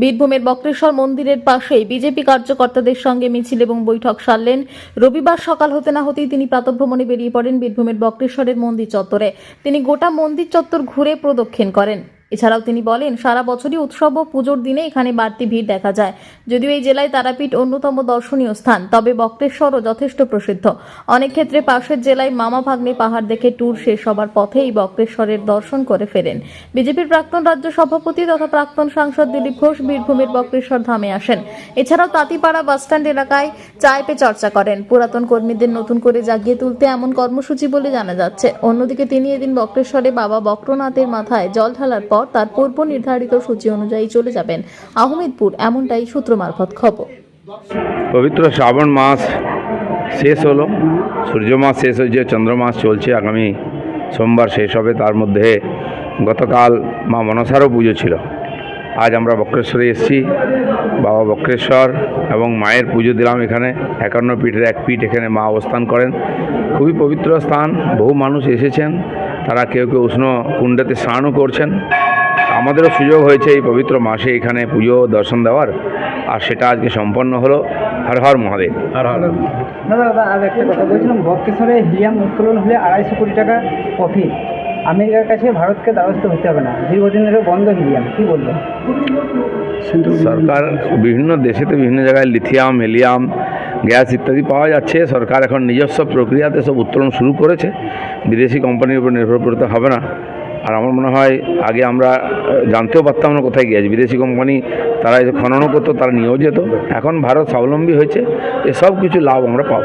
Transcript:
বীরভূমের বক্রেশ্বর মন্দিরের পাশেই বিজেপি কার্যকর্তাদের সঙ্গে মিছিল এবং বৈঠক সারলেন। রবিবার সকাল হতে না হতেই তিনি প্রাতভ্রমণে বেরিয়ে পড়েন বীরভূমের বক্রেশ্বরের মন্দির চত্বরে। তিনি গোটা মন্দির চত্বর ঘুরে প্রদক্ষিণ করেন। এছাড়াও তিনি বলেন, সারা বছরই উৎসব ও পুজোর দিনে এখানে বাড়তি ভিড় দেখা যায়। যদিও এই জেলায় তারাপীঠ অন্যতম দর্শনীয় স্থান, তবে বক্রেশ্বরও যথেষ্ট প্রসিদ্ধ। অনেক ক্ষেত্রে পাশের জেলায় মামা ভাগ্নে পাহাড় দেখে ট্যুর শেষ হবার পথে এই বক্রেশ্বরের দর্শন করে ফেরেন। বিজেপির প্রাক্তন রাজ্য সভাপতি তথা প্রাক্তন সাংসদ দিলীপ ঘোষ বীরভূমের বক্রেশ্বর ধামে আসেন। এছাড়াও তাঁতিপাড়া বাসস্ট্যান্ড এলাকায় চায় পে চর্চা করেন। পুরাতন কর্মীদের নতুন করে জাগিয়ে তুলতে এমন কর্মসূচি বলে জানা যাচ্ছে। অন্যদিকে তিনি এদিন বক্রেশ্বরে বাবা বক্রনাথের মাথায় জল ঢালার পর তার পূর্ব নির্ধারিত সূচি অনুযায়ী চলে যাবেন। আহমেদপুর, এমনটাই সূত্র মারফত খবর। পবিত্র শ্রাবণ মাস শেষ হলো। সূর্য মাস শেষ হয়েছে চন্দ্র মাস চলছে, আগামী সোমবার শেষ হবে, তার মধ্যে গতকাল মা মনসারও পুজো ছিল। আজ আমরা বক্রেশ্বরে এসেছি। বাবা বক্রেশ্বর এবং মায়ের পুজো দিলাম এখানে। একান্ন পীঠের এক পীঠ এখানে মা অবস্থান করেন। খুবই পবিত্র স্থান। বহু মানুষ এসেছেন। তারা কেউ কেউ উষ্ণ কুণ্ডেতে স্নানও করছেন। আমাদেরও সুযোগ হয়েছে এই পবিত্র মাসে এখানে পুজো দর্শন দেওয়ার। আর সেটা আজকে সম্পন্ন হলো। হর হর মহাদেব। দাদা দাদা আর একটা কথা বলছিলাম বক্রেশ্বরে হিলিয়াম উত্তোলন হলে আড়াইশো কোটি টাকা প্রফিট আমেরিকার কাছে ভারতকে দ্বারস্থ হতে হবে না। দীর্ঘদিন ধরে বন্ধ হিলিয়াম কী বলবেন? সরকার বিভিন্ন দেশেতে বিভিন্ন জায়গায় লিথিয়াম হেলিয়াম গ্যাস ইত্যাদি পাওয়া যাচ্ছে। সরকার এখন নিজস্ব প্রক্রিয়াতে সব উত্তোলন শুরু করেছে। বিদেশি কোম্পানির উপর নির্ভর করতে হবে না। আর আমার মনে হয়, আগে আমরা জানতেও পারতাম না কোথায় গিয়েছে। বিদেশি কোম্পানি, তারা খননও করতো, তারা নিয়েও যেত। এখন ভারত স্বাবলম্বী হয়েছে। এসব কিছু লাভ আমরা পাবো।